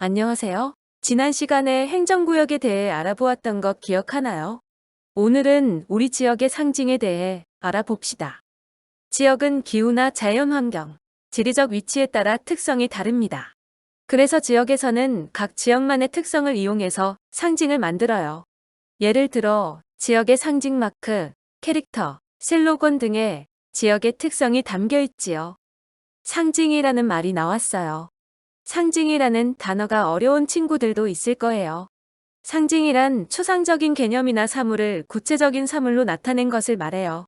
안녕하세요. 지난 시간에 행정구역에 대해 알아보았던 것 기억하나요? 오늘은 우리 지역의 상징에 대해 알아봅시다. 지역은 기후나 자연환경, 지리적 위치에 따라 특성이 다릅니다. 그래서 지역에서는 각 지역만의 특성을 이용해서 상징을 만들어요. 예를 들어 지역의 상징 마크, 캐릭터, 슬로건 등의 지역의 특성이 담겨 있지요. 상징이라는 말이 나왔어요. 상징이라는 단어가 어려운 친구들도 있을 거예요. 상징이란 추상적인 개념이나 사물을 구체적인 사물로 나타낸 것을 말해요.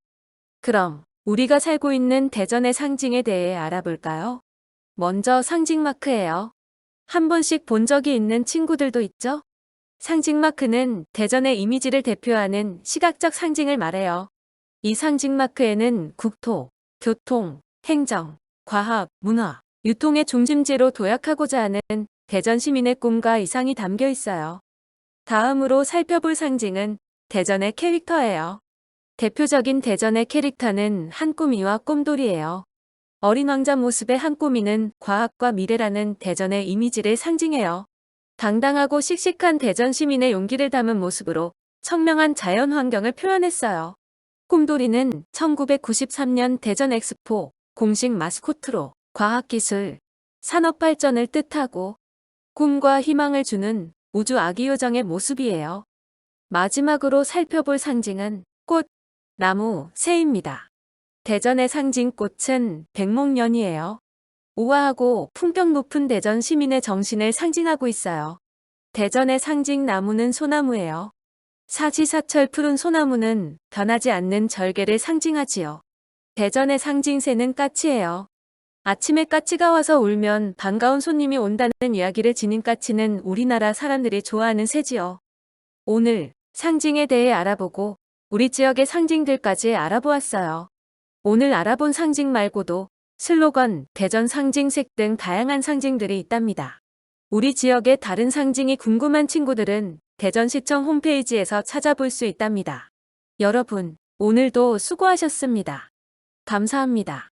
그럼 우리가 살고 있는 대전의 상징에 대해 알아볼까요? 먼저 상징 마크예요. 한 번씩 본 적이 있는 친구들도 있죠? 상징 마크는 대전의 이미지를 대표하는 시각적 상징을 말해요. 이 상징 마크에는 국토, 교통, 행정, 과학, 문화, 유통의 중심지로 도약하고자 하는 대전 시민의 꿈과 이상이 담겨 있어요. 다음으로 살펴볼 상징은 대전의 캐릭터예요. 대표적인 대전의 캐릭터는 한꾸미와 꼼돌이예요. 어린 왕자 모습의 한꾸미는 과학과 미래라는 대전의 이미지를 상징해요. 당당하고 씩씩한 대전 시민의 용기를 담은 모습으로 청명한 자연 환경을 표현했어요. 꼼돌이는 1993년 대전 엑스포 공식 마스코트로 과학기술, 산업 발전을 뜻하고 꿈과 희망을 주는 우주 아기 요정의 모습이에요. 마지막으로 살펴볼 상징은 꽃, 나무, 새입니다. 대전의 상징 꽃은 백목련이에요. 우아하고 품격 높은 대전 시민의 정신을 상징하고 있어요. 대전의 상징 나무는 소나무예요. 사지사철 푸른 소나무는 변하지 않는 절개를 상징하지요. 대전의 상징 새는 까치예요. 아침에 까치가 와서 울면 반가운 손님이 온다는 이야기를 지닌 까치는 우리나라 사람들이 좋아하는 새지요. 오늘 상징에 대해 알아보고 우리 지역의 상징들까지 알아보았어요. 오늘 알아본 상징 말고도 슬로건, 대전 상징색 등 다양한 상징들이 있답니다. 우리 지역의 다른 상징이 궁금한 친구들은 대전시청 홈페이지에서 찾아볼 수 있답니다. 여러분, 오늘도 수고하셨습니다. 감사합니다.